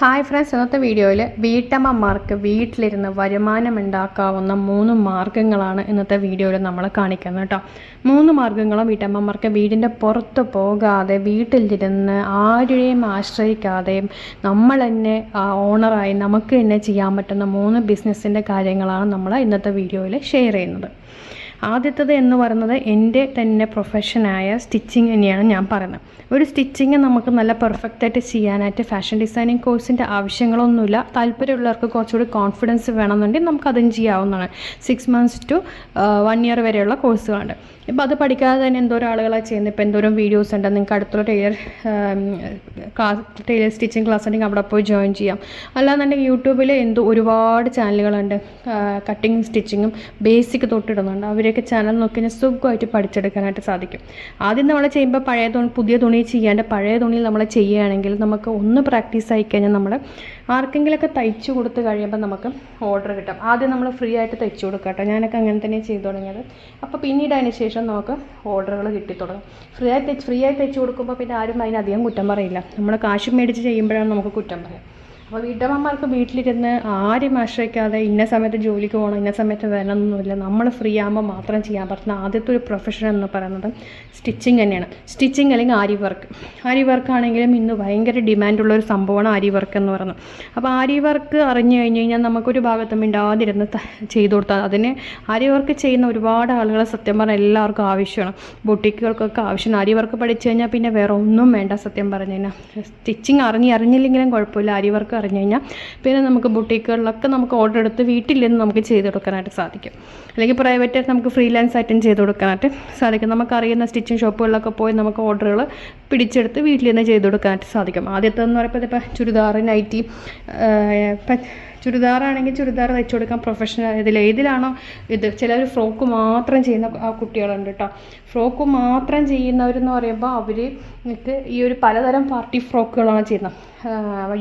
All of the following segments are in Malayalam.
ഹായ് ഫ്രണ്ട്സ് ഇന്നത്തെ വീഡിയോയിൽ വീട്ടമ്മമാർക്ക് വീട്ടിലിരുന്ന് വരുമാനം ഉണ്ടാക്കാവുന്ന മൂന്ന് മാർഗങ്ങളാണ് ഇന്നത്തെ വീഡിയോയിൽ നമ്മൾ കാണിക്കുന്നത് കേട്ടോ. മൂന്ന് മാർഗങ്ങളും വീട്ടമ്മമാർക്ക് വീടിന്റെ പുറത്ത് പോകാതെ വീട്ടിലിരുന്ന് ആരെയും ആശ്രയിക്കാതെയും നമ്മൾ തന്നെ ഓണറായി നമുക്ക് തന്നെ ചെയ്യാൻ പറ്റുന്ന മൂന്ന് ബിസിനസ്സിന്റെ കാര്യങ്ങളാണ് നമ്മൾ ഇന്നത്തെ വീഡിയോയിൽ ഷെയർ ചെയ്യുന്നത്. ആദ്യത്തത് എന്ന് പറയുന്നത് എന്റെ തന്നെ പ്രൊഫഷനായ സ്റ്റിച്ചിങ് തന്നെയാണ് ഞാൻ പറയുന്നത്. ഒരു സ്റ്റിച്ചിങ് നമുക്ക് നല്ല പെർഫെക്റ്റായിട്ട് ചെയ്യാനായിട്ട് ഫാഷൻ ഡിസൈനിങ് കോഴ്സിന്റെ ആവശ്യങ്ങളൊന്നുമില്ല. താല്പര്യമുള്ളവർക്ക് കുറച്ചുകൂടി കോൺഫിഡൻസ് വേണമെന്നുണ്ടെങ്കിൽ നമുക്കതും ചെയ്യാവുന്നതാണ്. Six months to one year വരെയുള്ള കോഴ്സുകളുണ്ട് ഇപ്പോൾ അത് പഠിക്കാതെ തന്നെ എന്തോരം ആളുകളാണ് ചെയ്യുന്നത്. ഇപ്പോൾ എന്തോരം വീഡിയോസ് ഉണ്ട്. നിങ്ങൾക്ക് അടുത്തുള്ള tailor class tailor stitching class ഉണ്ടെങ്കിൽ അവിടെ പോയി ജോയിൻ ചെയ്യാം. അല്ലാന്നുണ്ടെങ്കിൽ യൂട്യൂബിൽ എന്തോ ഒരുപാട് ചാനലുകളുണ്ട് കട്ടിങ്ങും സ്റ്റിച്ചിങ്ങും ബേസിക് തൊട്ടിടുന്നുണ്ട്. അവരെയൊക്കെ ചാനൽ നോക്കി കഴിഞ്ഞാൽ സുഖമായിട്ട് പഠിച്ചെടുക്കാനായിട്ട് സാധിക്കും. ആദ്യം നമ്മൾ ചെയ്യുമ്പോൾ പഴയ തുണി പുതിയ തുണി ചെയ്യാണ്ട് പഴയ തുണിയിൽ നമ്മൾ ചെയ്യുകയാണെങ്കിൽ നമുക്ക് ഒന്ന് പ്രാക്ടീസ് ആയി കഴിഞ്ഞാൽ നമ്മൾ ആർക്കെങ്കിലുമൊക്കെ തയ്ച്ചു കൊടുത്ത് കഴിയുമ്പോൾ നമുക്ക് ഓർഡർ കിട്ടും. ആദ്യം നമ്മൾ ഫ്രീ ആയിട്ട് തയ്ച്ചു കൊടുക്കാം കേട്ടോ ഞാനൊക്കെ അങ്ങനെ തന്നെ ചെയ്തു തുടങ്ങിയത്. അപ്പോൾ പിന്നീട് അതിന് ശേഷം നമുക്ക് ഓർഡറുകൾ കിട്ടി തുടങ്ങും. ഫ്രീ ആയി തയ്ച്ച് ഫ്രീ ആയി തയ്ച്ചു കൊടുക്കുമ്പോൾ പിന്നെ ആരും അതിനധികം കുറ്റം പറയില്ല. നമ്മൾ കാശ് മേടിച്ച് ചെയ്യുമ്പോഴാണ് നമുക്ക് കുറ്റം പറയാം. അപ്പോൾ വീട്ടമ്മമാർക്ക് വീട്ടിലിരുന്ന് ആരും ആശ്രയിക്കാതെ ഇന്ന സമയത്ത് ജോലിക്ക് പോകണം ഇന്ന സമയത്ത് വരണമെന്നൊന്നുമില്ല. നമ്മൾ ഫ്രീ ആകുമ്പോൾ മാത്രം ചെയ്യാൻ പറ്റുന്ന ആദ്യത്തെ ഒരു പ്രൊഫഷൻ എന്ന് പറയുന്നത് സ്റ്റിച്ചിങ് തന്നെയാണ്. സ്റ്റിച്ചിങ് അല്ലെങ്കിൽ ആരി വർക്ക് ആരി വർക്ക് ആണെങ്കിലും ഇന്ന് ഭയങ്കര ഡിമാൻഡുള്ള ഒരു സംഭവമാണ് ആരി വർക്ക് എന്ന് പറയുന്നത്. അപ്പോൾ ആരി വർക്ക് അറിഞ്ഞു കഴിഞ്ഞ് കഴിഞ്ഞാൽ നമുക്കൊരു ഭാഗത്തും മിണ്ടാതിരുന്ന് ചെയ്തു കൊടുത്താൽ അതിന് ആരി വർക്ക് ചെയ്യുന്ന ഒരുപാട് ആളുകളെ സത്യം പറഞ്ഞാൽ എല്ലാവർക്കും ആവശ്യമാണ്. ബൊട്ടിക്കുകൾക്കൊക്കെ ആവശ്യമാണ്. ആരി വർക്ക് പഠിച്ചു കഴിഞ്ഞാൽ പിന്നെ വേറെ ഒന്നും വേണ്ട സത്യം പറഞ്ഞു കഴിഞ്ഞാൽ. സ്റ്റിച്ചിങ് അറിഞ്ഞ് അറിഞ്ഞില്ലെങ്കിലും കുഴപ്പമില്ല. ആരി വർക്ക് അറിഞ്ഞു കഴിഞ്ഞാൽ പിന്നെ നമുക്ക് ബുട്ടീക്കുകളിലൊക്കെ നമുക്ക് ഓർഡർ എടുത്ത് വീട്ടിൽ നിന്ന് നമുക്ക് ചെയ്ത് കൊടുക്കാനായിട്ട് സാധിക്കും. അല്ലെങ്കിൽ പ്രൈവറ്റായിട്ട് നമുക്ക് ഫ്രീലാൻസ് ആയിട്ടും ചെയ്ത് കൊടുക്കാനായിട്ട് സാധിക്കും. നമുക്കറിയുന്ന സ്റ്റിച്ചിങ് ഷോപ്പുകളിലൊക്കെ പോയി നമുക്ക് ഓർഡറുകൾ പിടിച്ചെടുത്ത് വീട്ടിൽ നിന്ന് ചെയ്ത് കൊടുക്കാനായിട്ട് സാധിക്കും. ആദ്യത്തെ എന്ന് പറയുമ്പോൾ ഇപ്പോൾ ചുരിദാർ നൈറ്റി ചുരിദാറാണെങ്കിൽ ചുരിദാർ തയ്ച്ചു കൊടുക്കാൻ പ്രൊഫഷണൽ ഇതിൽ ഏതിലാണോ ഇത്? ചിലർ ഫ്രോക്ക് മാത്രം ചെയ്യുന്ന ആ കുട്ടികളുണ്ട് കേട്ടോ ഫ്രോക്ക് മാത്രം ചെയ്യുന്നവരെന്ന് പറയുമ്പോൾ അവർ നിങ്ങൾക്ക് ഈ ഒരു പലതരം പാർട്ടി ഫ്രോക്കുകളാണ് ചെയ്യുന്നത്.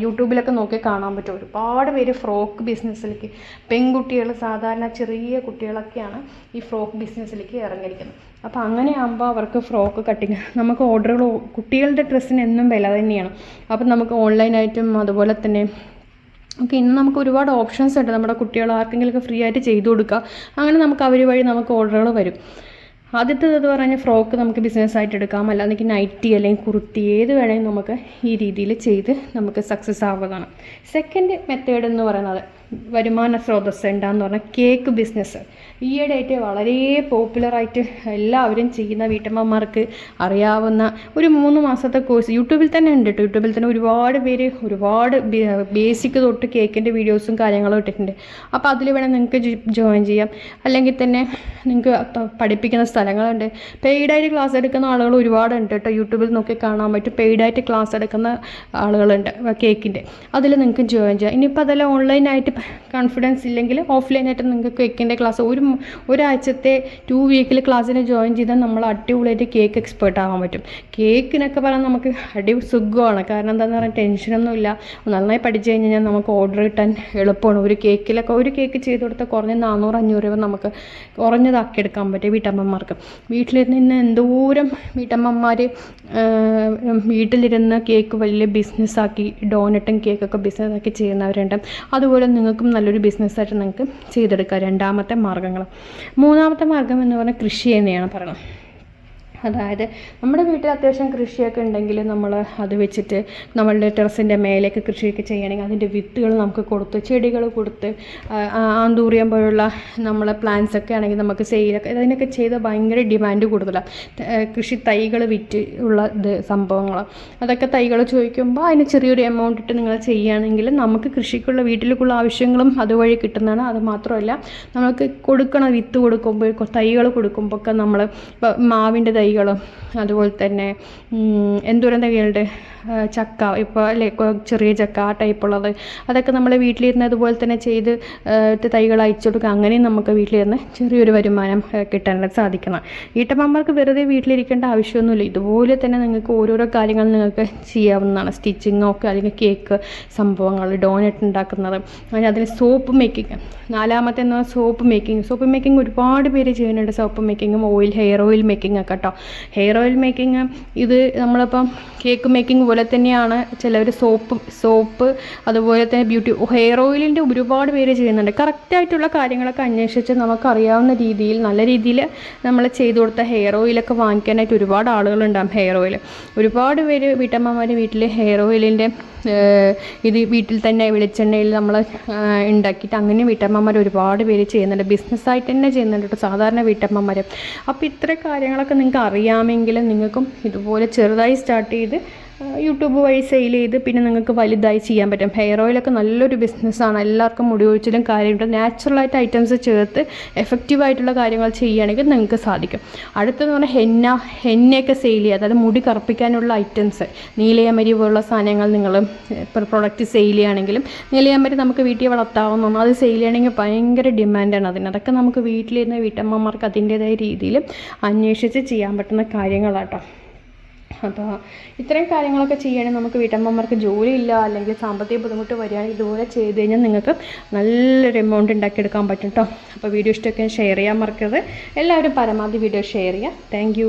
യൂട്യൂബിലൊക്കെ നോക്കി കാണാൻ പറ്റും. ഒരുപാട് പേര് ഫ്രോക്ക് ബിസിനസ്സിലേക്ക് പെൺകുട്ടികൾ സാധാരണ ചെറിയ കുട്ടികളൊക്കെയാണ് ഈ ഫ്രോക്ക് ബിസിനസ്സിലേക്ക് ഇറങ്ങിയിരിക്കുന്നത്. അപ്പോൾ അങ്ങനെ ആകുമ്പോൾ അവർക്ക് ഫ്രോക്ക് കട്ടിങ് നമുക്ക് ഓർഡറുകൾ കുട്ടികളുടെ ഡ്രസ്സിന് എന്നും വില തന്നെയാണ്. അപ്പം നമുക്ക് ഓൺലൈനായിട്ടും അതുപോലെ തന്നെ ഓക്കെ ഇന്ന് നമുക്ക് ഒരുപാട് ഓപ്ഷൻസ് ഉണ്ട്. നമ്മുടെ കുട്ടികൾ ആർക്കെങ്കിലുമൊക്കെ ഫ്രീ ആയിട്ട് ചെയ്തു കൊടുക്കുക. അങ്ങനെ നമുക്ക് അവർ വഴി നമുക്ക് ഓർഡറുകൾ വരും. ആദ്യത്തേത് എന്ന് പറഞ്ഞാൽ ഫ്രോക്ക് നമുക്ക് ബിസിനസ് ആയിട്ട് എടുക്കാം. അല്ലാന്നെങ്കിൽ നൈറ്റി അല്ലെങ്കിൽ കുർത്തി ഏത് വേണമെങ്കിലും നമുക്ക് ഈ രീതിയിൽ ചെയ്ത് നമുക്ക് സക്സസ് ആവുന്നതാണ്. സെക്കൻഡ് മെത്തേഡ് എന്ന് പറയുന്നത് വരുമാന സ്രോതസ് ഉണ്ടാന്ന് പറഞ്ഞാൽ കേക്ക് ബിസിനസ് ഈയിടെയായിട്ട് വളരെ പോപ്പുലറായിട്ട് എല്ലാവരും ചെയ്യുന്ന വീട്ടമ്മമാർക്ക് അറിയാവുന്ന ഒരു മൂന്ന് മാസത്തെ കോഴ്സ് യൂട്യൂബിൽ തന്നെ ഉണ്ട് കേട്ടോ യൂട്യൂബിൽ തന്നെ ഒരുപാട് പേര് ഒരുപാട് ബേസിക് തൊട്ട് കേക്കിന്റെ വീഡിയോസും കാര്യങ്ങളും ഇട്ടിട്ടുണ്ട്. അപ്പോൾ അതിൽ വേണം നിങ്ങൾക്ക് ജോയിൻ ചെയ്യാം. അല്ലെങ്കിൽ തന്നെ നിങ്ങൾക്ക് പഠിപ്പിക്കുന്ന സ്ഥലങ്ങളുണ്ട്. പെയ്ഡായിട്ട് ക്ലാസ് എടുക്കുന്ന ആളുകൾ ഒരുപാട് ഉണ്ട് കേട്ടോ യൂട്യൂബിൽ നോക്കി കാണാൻ പറ്റും. പെയ്ഡായിട്ട് ക്ലാസ് എടുക്കുന്ന ആളുകളുണ്ട് കേക്കിന്റെ അതിൽ നിങ്ങൾക്ക് ജോയിൻ ചെയ്യാം. ഇനിയിപ്പോൾ അതെല്ലാം ഓൺലൈനായിട്ട് കോൺഫിഡൻസ് ഇല്ലെങ്കിൽ ഓഫ്ലൈനായിട്ട് നിങ്ങൾക്ക് കേക്കിന്റെ ക്ലാസ് ഒരു ഒരാഴ്ചത്തെ ടു വീക്കിൽ ക്ലാസ്സിന് ജോയിൻ ചെയ്താൽ നമ്മൾ അടിപൊളിയായിട്ട് കേക്ക് എക്സ്പേർട്ട് ആവാൻ പറ്റും. കേക്കിനൊക്കെ പറഞ്ഞാൽ നമുക്ക് അടി സുഖമാണ്. കാരണം എന്താണെന്ന് പറഞ്ഞാൽ ടെൻഷനൊന്നുമില്ല നന്നായി പഠിച്ചു കഴിഞ്ഞാൽ നമുക്ക് ഓർഡർ കിട്ടാൻ എളുപ്പമാണ്. ഒരു കേക്കിലൊക്കെ ഒരു കേക്ക് ചെയ്ത് കൊടുത്താൽ കുറഞ്ഞ നാനൂറ് അഞ്ഞൂറ് രൂപ നമുക്ക് കുറഞ്ഞതാക്കി എടുക്കാൻ പറ്റും വീട്ടമ്മമാർക്ക്. വീട്ടിലിരുന്ന് ഇന്ന് എന്തോരം വീട്ടമ്മമാർ വീട്ടിലിരുന്ന് കേക്ക് വലിയ ബിസിനസ്സാക്കി ഡോനറ്റും കേക്കൊക്കെ ബിസിനസ്സാക്കി ചെയ്യുന്നവരുണ്ട്. അതുപോലെ നിങ്ങൾക്കും നല്ലൊരു ബിസിനസ്സായിട്ട് നിങ്ങൾക്ക് ചെയ്തെടുക്കാം. രണ്ടാമത്തെ മാർഗങ്ങൾ. മൂന്നാമത്തെ മാർഗം എന്ന് പറഞ്ഞാൽ കൃഷി തന്നെയാണ് പറയുന്നത് അതായത് നമ്മുടെ വീട്ടിൽ അത്യാവശ്യം കൃഷിയൊക്കെ ഉണ്ടെങ്കിൽ നമ്മൾ അത് വെച്ചിട്ട് നമ്മളുടെ ടെറസിന്റെ മേലേക്ക് കൃഷിയൊക്കെ ചെയ്യണമെങ്കിൽ അതിന്റെ വിത്തുകൾ നമുക്ക് കൊടുത്ത് ചെടികൾ കൊടുത്ത് ആന്തൂറിയം പോലുള്ള നമ്മളെ പ്ലാന്റ്സ് ഒക്കെ ആണെങ്കിൽ നമുക്ക് സെയിലൊക്കെ അതിനൊക്കെ ചെയ്ത് ഭയങ്കര ഡിമാൻഡ് കൂടുതലാണ് കൃഷി തൈകൾ വിറ്റ് ഉള്ള ഇത് സംഭവങ്ങൾ അതൊക്കെ തൈകൾ ചോദിക്കുമ്പോൾ അതിന് ചെറിയൊരു എമൗണ്ട് ഇട്ട് നിങ്ങൾ ചെയ്യുകയാണെങ്കിൽ നമുക്ക് കൃഷിക്കുള്ള വീട്ടിലേക്കുള്ള ആവശ്യങ്ങളും അതുവഴി കിട്ടുന്നതാണ്. അത് മാത്രമല്ല നമുക്ക് കൊടുക്കണ വിത്ത് കൊടുക്കുമ്പോൾ തൈകൾ കൊടുക്കുമ്പോൾ ഒക്കെ നമ്മൾ ഇപ്പോൾ മാവിന്റെ തൈകളും അതുപോലെ തന്നെ എന്തോരം തൈകളുണ്ട്? ചക്ക ഇപ്പോൾ അല്ലേ ചെറിയ ചക്ക ആ ടൈപ്പുള്ളത് അതൊക്കെ നമ്മൾ വീട്ടിലിരുന്ന് അതുപോലെ തന്നെ ചെയ്ത് തൈകൾ അയച്ചു കൊടുക്കുക. അങ്ങനെയും നമുക്ക് വീട്ടിലിരുന്ന് ചെറിയൊരു വരുമാനം കിട്ടാനായിട്ട് സാധിക്കണം. വീട്ടമ്മമാർക്ക് വെറുതെ വീട്ടിലിരിക്കേണ്ട ആവശ്യമൊന്നുമില്ല. ഇതുപോലെ തന്നെ നിങ്ങൾക്ക് ഓരോരോ കാര്യങ്ങൾ നിങ്ങൾക്ക് ചെയ്യാവുന്നതാണ്. സ്റ്റിച്ചിങ്ങൊക്കെ അല്ലെങ്കിൽ കേക്ക് സംഭവങ്ങൾ ഡോനറ്റ് ഉണ്ടാക്കുന്നത് അതിന് സോപ്പ് മേക്കിംഗ് നാലാമത്തെ എന്ന് സോപ്പ് മേക്കിംഗ് സോപ്പ് മേക്കിംഗ് ഒരുപാട് പേര് ചെയ്യുന്നുണ്ട്. സോപ്പ് മേക്കിങ്ങും ഓയിൽ ഹെയർ ഓയിൽ മേക്കിംഗ് ഒക്കെ കേട്ടോ. ഹെയർ ഓയിൽ മേക്കിംഗ് ഇത് നമ്മളിപ്പം കേക്ക് മേക്കിംഗ് പോലെ തന്നെയാണ് ചിലവർ സോപ്പ് സോപ്പ് അതുപോലെ തന്നെ ബ്യൂട്ടി ഹെയർ ഓയിലിന്റെ ഒരുപാട് പേര് ചെയ്യുന്നുണ്ട്. കറക്റ്റായിട്ടുള്ള കാര്യങ്ങളൊക്കെ അന്വേഷിച്ച് നമുക്കറിയാവുന്ന രീതിയിൽ നല്ല രീതിയിൽ നമ്മൾ ചെയ്തു കൊടുത്ത ഹെയർ ഓയിലൊക്കെ വാങ്ങിക്കാനായിട്ട് ഒരുപാട് ആളുകളുണ്ടാകും ഹെയർ ഓയിൽ ഒരുപാട് പേര് വീട്ടമ്മമാർ വീട്ടിൽ ഹെയർ ഓയിലിന്റെ ഇത് വീട്ടിൽ തന്നെ വെളിച്ചെണ്ണയിൽ നമ്മൾ ഉണ്ടാക്കിയിട്ട് അങ്ങനെ വീട്ടമ്മമാർ ഒരുപാട് പേര് ചെയ്യുന്നുണ്ട്. ബിസിനസ്സായിട്ട് തന്നെ ചെയ്യുന്നുണ്ട് സാധാരണ വീട്ടമ്മമാർ അപ്പോൾ ഇത്ര കാര്യങ്ങളൊക്കെ നിങ്ങൾക്ക് അറിയാമെങ്കിലും നിങ്ങൾക്കും ഇതുപോലെ ചെറുതായി സ്റ്റാർട്ട് ചെയ്ത് യൂട്യൂബ് വഴി സെയിൽ ചെയ്ത് പിന്നെ നിങ്ങൾക്ക് വലുതായി ചെയ്യാൻ പറ്റും. ഹെയർ ഓയിലൊക്കെ നല്ലൊരു ബിസിനസ്സാണ് എല്ലാവർക്കും മുടി ഒഴിച്ചിലും കാര്യമുണ്ട് നാച്ചുറലായിട്ട് ഐറ്റംസ് ചേർത്ത് എഫക്റ്റീവായിട്ടുള്ള കാര്യങ്ങൾ ചെയ്യുകയാണെങ്കിൽ നിങ്ങൾക്ക് സാധിക്കും. അടുത്തെന്ന് പറഞ്ഞാൽ ഹെന്ന ഹെന്നയൊക്കെ സെയിൽ ചെയ്യുക. അതായത് മുടി കറുപ്പിക്കാനുള്ള ഐറ്റംസ് നീലയമരി പോലുള്ള സാധനങ്ങൾ നിങ്ങൾ പ്രൊഡക്റ്റ് സെയിൽ ചെയ്യുകയാണെങ്കിലും നീലയമരി നമുക്ക് വീട്ടിൽ വളർത്താവുന്നതാണ്. അത് സെയിൽ ചെയ്യണമെങ്കിൽ ഭയങ്കര ഡിമാൻഡാണ് അതിന്. അതൊക്കെ നമുക്ക് വീട്ടിലിരുന്ന വീട്ടമ്മമാർക്ക് അതിന്റേതായ രീതിയിൽ അന്വേഷിച്ച് ചെയ്യാൻ പറ്റുന്ന കാര്യങ്ങളാട്ടോ. അപ്പോൾ ഇത്രയും കാര്യങ്ങളൊക്കെ ചെയ്യണമെങ്കിൽ നമുക്ക് വീട്ടമ്മമാർക്ക് ജോലിയില്ല അല്ലെങ്കിൽ സാമ്പത്തിക ബുദ്ധിമുട്ട് വരികയാണെങ്കിൽ ഇതുപോലെ ചെയ്ത് കഴിഞ്ഞാൽ നിങ്ങൾക്ക് നല്ലൊരു എമൗണ്ട് ഉണ്ടാക്കിയെടുക്കാൻ പറ്റും കേട്ടോ അപ്പോൾ വീഡിയോ ഇഷ്ടമൊക്കെ ഷെയർ ചെയ്യാൻ മറക്കരുത്. എല്ലാവരും പരമാവധി വീഡിയോ ഷെയർ ചെയ്യുക. താങ്ക്